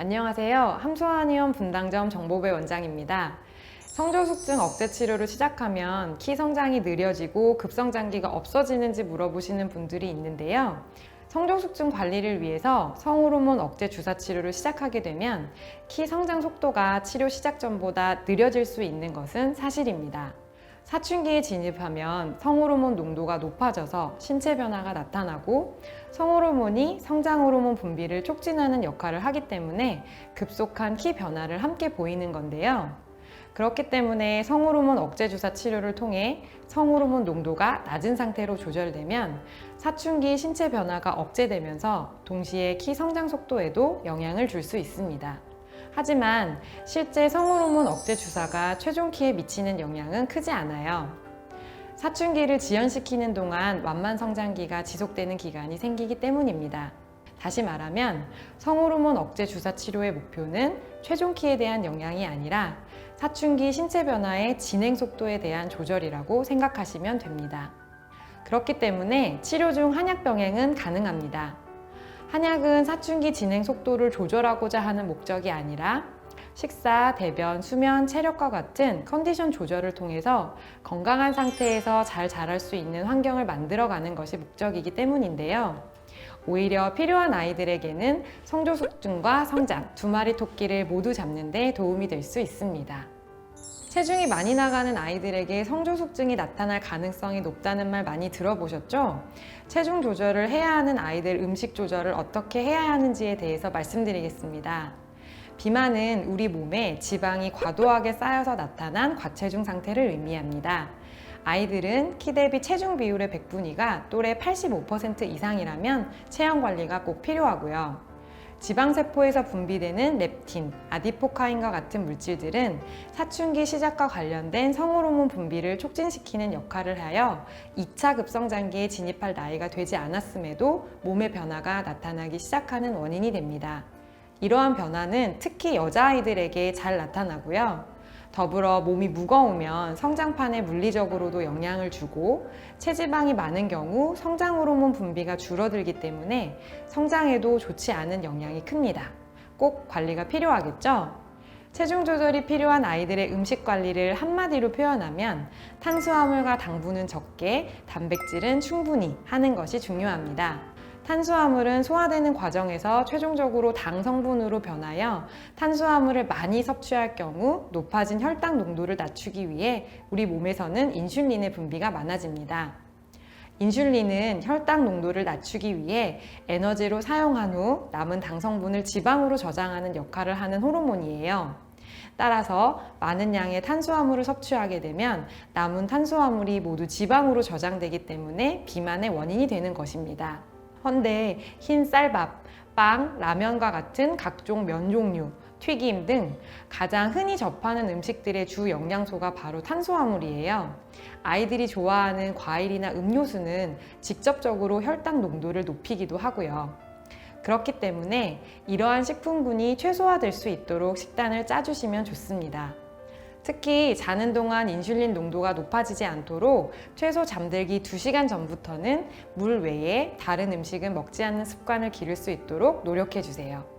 안녕하세요. 함소한의원 분당점 정보배 원장입니다. 성조숙증 억제 치료를 시작하면 키 성장이 느려지고 급성장기가 없어지는지 물어보시는 분들이 있는데요. 성조숙증 관리를 위해서 성호르몬 억제 주사 치료를 시작하게 되면 키 성장 속도가 치료 시작 전보다 느려질 수 있는 것은 사실입니다. 사춘기에 진입하면 성호르몬 농도가 높아져서 신체 변화가 나타나고 성호르몬이 성장 호르몬 분비를 촉진하는 역할을 하기 때문에 급속한 키 변화를 함께 보이는 건데요. 그렇기 때문에 성호르몬 억제 주사 치료를 통해 성호르몬 농도가 낮은 상태로 조절되면 사춘기 신체 변화가 억제되면서 동시에 키 성장 속도에도 영향을 줄 수 있습니다. 하지만 실제 성호르몬 억제 주사가 최종 키에 미치는 영향은 크지 않아요. 사춘기를 지연시키는 동안 완만 성장기가 지속되는 기간이 생기기 때문입니다. 다시 말하면 성호르몬 억제 주사 치료의 목표는 최종 키에 대한 영향이 아니라 사춘기 신체 변화의 진행 속도에 대한 조절이라고 생각하시면 됩니다. 그렇기 때문에 치료 중 한약 병행은 가능합니다. 한약은 사춘기 진행 속도를 조절하고자 하는 목적이 아니라 식사, 대변, 수면, 체력과 같은 컨디션 조절을 통해서 건강한 상태에서 잘 자랄 수 있는 환경을 만들어가는 것이 목적이기 때문인데요. 오히려 필요한 아이들에게는 성조숙증과 성장 두 마리 토끼를 모두 잡는 데 도움이 될 수 있습니다. 체중이 많이 나가는 아이들에게 성조숙증이 나타날 가능성이 높다는 말 많이 들어보셨죠? 체중 조절을 해야 하는 아이들 음식 조절을 어떻게 해야 하는지에 대해서 말씀드리겠습니다. 비만은 우리 몸에 지방이 과도하게 쌓여서 나타난 과체중 상태를 의미합니다. 아이들은 키 대비 체중 비율의 백분위가 또래 85% 이상이라면 체형 관리가 꼭 필요하고요. 지방세포에서 분비되는 렙틴, 아디포카인과 같은 물질들은 사춘기 시작과 관련된 성호르몬 분비를 촉진시키는 역할을 하여 2차 급성장기에 진입할 나이가 되지 않았음에도 몸의 변화가 나타나기 시작하는 원인이 됩니다. 이러한 변화는 특히 여자아이들에게 잘 나타나고요. 더불어 몸이 무거우면 성장판에 물리적으로도 영향을 주고 체지방이 많은 경우 성장 호르몬 분비가 줄어들기 때문에 성장에도 좋지 않은 영향이 큽니다. 꼭 관리가 필요하겠죠? 체중 조절이 필요한 아이들의 음식 관리를 한마디로 표현하면 탄수화물과 당분은 적게, 단백질은 충분히 하는 것이 중요합니다. 탄수화물은 소화되는 과정에서 최종적으로 당 성분으로 변하여 탄수화물을 많이 섭취할 경우 높아진 혈당 농도를 낮추기 위해 우리 몸에서는 인슐린의 분비가 많아집니다. 인슐린은 혈당 농도를 낮추기 위해 에너지로 사용한 후 남은 당 성분을 지방으로 저장하는 역할을 하는 호르몬이에요. 따라서 많은 양의 탄수화물을 섭취하게 되면 남은 탄수화물이 모두 지방으로 저장되기 때문에 비만의 원인이 되는 것입니다. 헌데 흰 쌀밥, 빵, 라면과 같은 각종 면 종류, 튀김 등 가장 흔히 접하는 음식들의 주 영양소가 바로 탄수화물이에요. 아이들이 좋아하는 과일이나 음료수는 직접적으로 혈당 농도를 높이기도 하고요. 그렇기 때문에 이러한 식품군이 최소화될 수 있도록 식단을 짜주시면 좋습니다. 특히 자는 동안 인슐린 농도가 높아지지 않도록 최소 잠들기 2시간 전부터는 물 외에 다른 음식은 먹지 않는 습관을 기를 수 있도록 노력해 주세요.